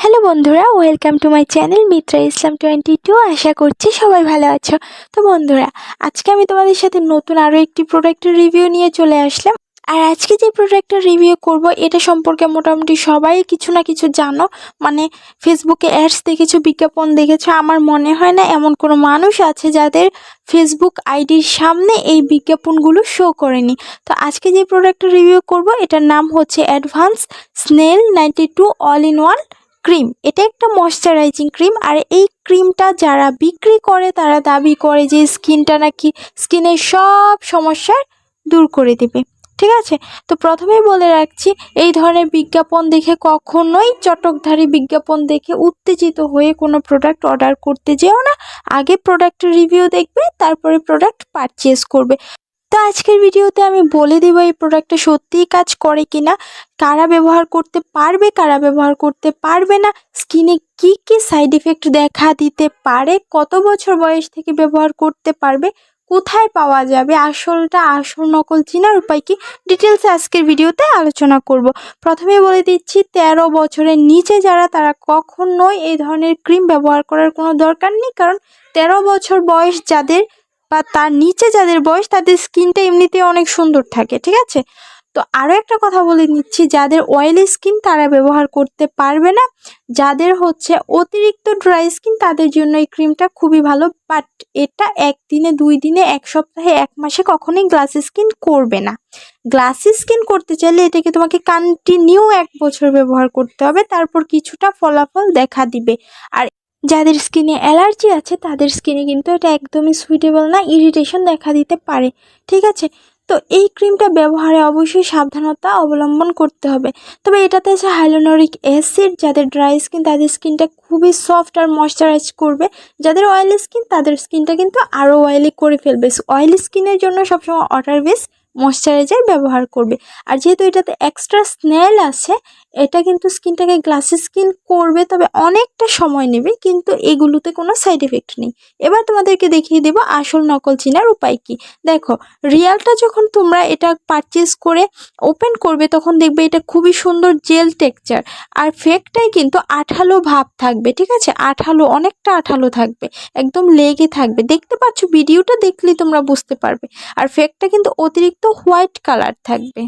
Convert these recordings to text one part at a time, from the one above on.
Hello বন্ধুরা, welcome to my channel Mitra Islam twenty two. আশা করছি সবাই ভালো আছো। তো বন্ধুরা, আজকে আমি তোমাদের সাথে নতুন আরও একটি প্রোডাক্টের রিভিউ নিয়ে চলে আসলাম। আর আজকে যে প্রোডাক্টটা রিভিউ করব, এটা সম্পর্কে মোটামুটি সবাই কিছু না কিছু জানো। মানে ফেসবুকে অ্যাডস দেখেছ, বিজ্ঞাপন দেখেছ, আমার মনে হয় না এমন কোনো মানুষ আছে যাদের ফেসবুক আইডির সামনে এই বিজ্ঞাপনগুলো শো করেনি। তো আজকে যে প্রোডাক্টটা রিভিউ করব, এটার নাম হচ্ছে advance snail ninety two all in one cream. এটা একটা ময়শ্চারাইজিং ক্রিম আর এই ক্রিমটা যারা বিক্রি করে, তারা দাবি করে যে স্কিনটা নাকি স্কিনের সব সমস্যার দূর করে দেবে। ঠিক আছে? তো প্রথমেই বলে রাখছি, এই ধরনের বিজ্ঞাপন দেখে কখনোই চটকধারী বিজ্ঞাপন দেখে উত্তেজিত হয়ে কোনো প্রোডাক্ট অর্ডার করতে যেও না। আগে প্রোডাক্টের রিভিউ দেখবে, তারপরে প্রোডাক্ট পারচেস করবে। তো আজকের ভিডিওতে আমি বলে দেবো এই প্রোডাক্টটা সত্যিই কাজ করে কিনা, কারা ব্যবহার করতে পারবে, কারা ব্যবহার করতে পারবে না স্কিনে কি কি সাইড এফেক্ট দেখা দিতে পারে, কত বছর বয়স থেকে ব্যবহার করতে পারবে, কোথায় পাওয়া যাবে, আসলটা আসল নকল চিনার উপায় কি ডিটেলসে আজকের ভিডিওতে আলোচনা করব। প্রথমে বলে দিচ্ছি, তেরো বছরের নিচে যারা, তারা কখনোই এই ধরনের ক্রিম ব্যবহার করার কোনো দরকার নেই, কারণ তেরো বছর বয়স যাদের বা তার নিচে যাদের বয়স, তাদের স্কিনটা এমনিতে অনেক সুন্দর থাকে, ঠিক আছে? তো আরও একটা কথা বলে নিচ্ছি, যাদের অয়েলি স্কিন তারা ব্যবহার করতে পারবে না। যাদের হচ্ছে অতিরিক্ত ড্রাই স্কিন তাদের জন্য এই ক্রিমটা খুবই ভালো বাট এটা একদিনে, দুই দিনে, এক সপ্তাহে, এক মাসে কখনোই গ্লাস স্কিন করবে না। গ্লাস স্কিন করতে চাইলে এটাকে তোমাকে কন্টিনিউ এক বছর ব্যবহার করতে হবে, তারপর কিছুটা ফলাফল দেখা দিবে। আর যাদের স্কিনে অ্যালার্জি আছে, তাদের স্কিনে কিন্তু এটা একদমই সুইটেবল না ইরিটেশন দেখা দিতে পারে, ঠিক আছে? তো এই ক্রিমটা ব্যবহারে অবশ্যই সাবধানতা অবলম্বন করতে হবে। তবে এটাতে আছে হাইলোনোরিক অ্যাসিড যাদের ড্রাই স্কিন তাদের স্কিনটা খুবই সফট আর ময়শ্চারাইজ করবে। যাদের অয়েলি স্কিন তাদের স্কিনটা কিন্তু আরও অয়েলি করে ফেলবে। অয়েলি স্কিনের জন্য সবসময় ওয়াটার বেস ময়শ্চারাইজার ব্যবহার করবে। আর যেহেতু এটাতে এক্সট্রা স্নেল আছে, এটা কিন্তু স্কিনটাকে গ্লাসি স্কিন করবে, তবে অনেকটা সময় নেবে, কিন্তু এগুলোতে কোনো সাইড এফেক্ট নেই। এবার তোমাদেরকে দেখিয়ে দেবো আসল নকল চিনার উপায় কি। দেখো, রিয়ালটা যখন তোমরা এটা পারচেস করে ওপেন করবে, তখন দেখবে এটা খুবই সুন্দর জেল টেক্সচার আর ফেকটাই কিন্তু আঠালো ভাব থাকবে, ঠিক আছে? আঠালো, অনেকটা আঠালো থাকবে, একদম লেগে থাকবে। দেখতে পাচ্ছ ভিডিওটা দেখলেই তোমরা বুঝতে পারবে। আর ফেকটা কিন্তু অতিরিক্ত হোয়াইট কালার থাকবে।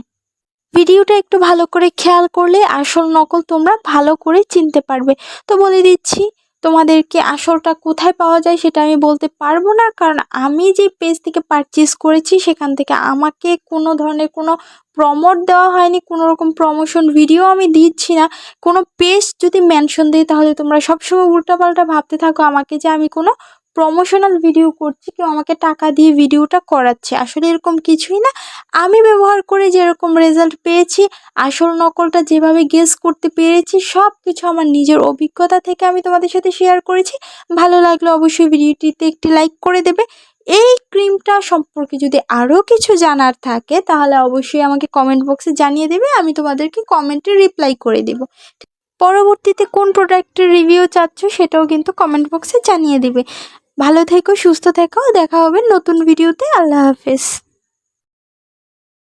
ভিডিওটা একটু ভালো করে খেয়াল করলে আসল নকল তোমরা ভালো করে চিনতে পারবে। তো বলে দিচ্ছি, তোমাদেরকে আসলটা কোথায় পাওয়া যায় সেটা আমি বলতে পারব না, কারণ আমি যে পেজ থেকে পারচেস করেছি সেখান থেকে আমাকে কোনো ধরনের কোনো প্রমোট দেওয়া হয়নি, কোনো রকম প্রমোশন ভিডিও আমি দিচ্ছি না। কোনো পেজ যদি মেনশন দিই তাহলে তোমরা সবসময় উল্টাপাল্টা ভাবতে থাকো আমাকে যে আমি কোনো প্রমোশনাল ভিডিও করছি, কেউ আমাকে টাকা দিয়ে ভিডিওটা করাচ্ছে। আসলে এরকম কিছুই না। আমি ব্যবহার করে যেরকম রেজাল্ট পেয়েছি, আসল নকলটা যেভাবে গেস করতে পেরেছি সব কিছু আমার নিজের অভিজ্ঞতা থেকে আমি তোমাদের সাথে শেয়ার করেছি। ভালো লাগলে অবশ্যই ভিডিওটিতে একটি লাইক করে দেবে। এই ক্রিমটা সম্পর্কে যদি আরও কিছু জানার থাকে, তাহলে অবশ্যই আমাকে কমেন্ট বক্সে জানিয়ে দেবে, আমি তোমাদেরকে কমেন্টে রিপ্লাই করে দেব। পরবর্তীতে কোন প্রোডাক্টের রিভিউ চাচ্ছ, সেটাও কিন্তু কমেন্ট বক্সে জানিয়ে দেবে। ভালো থেকো সুস্থ থেকো দেখা হবে নতুন ভিডিওতে আল্লাহ হাফেজ।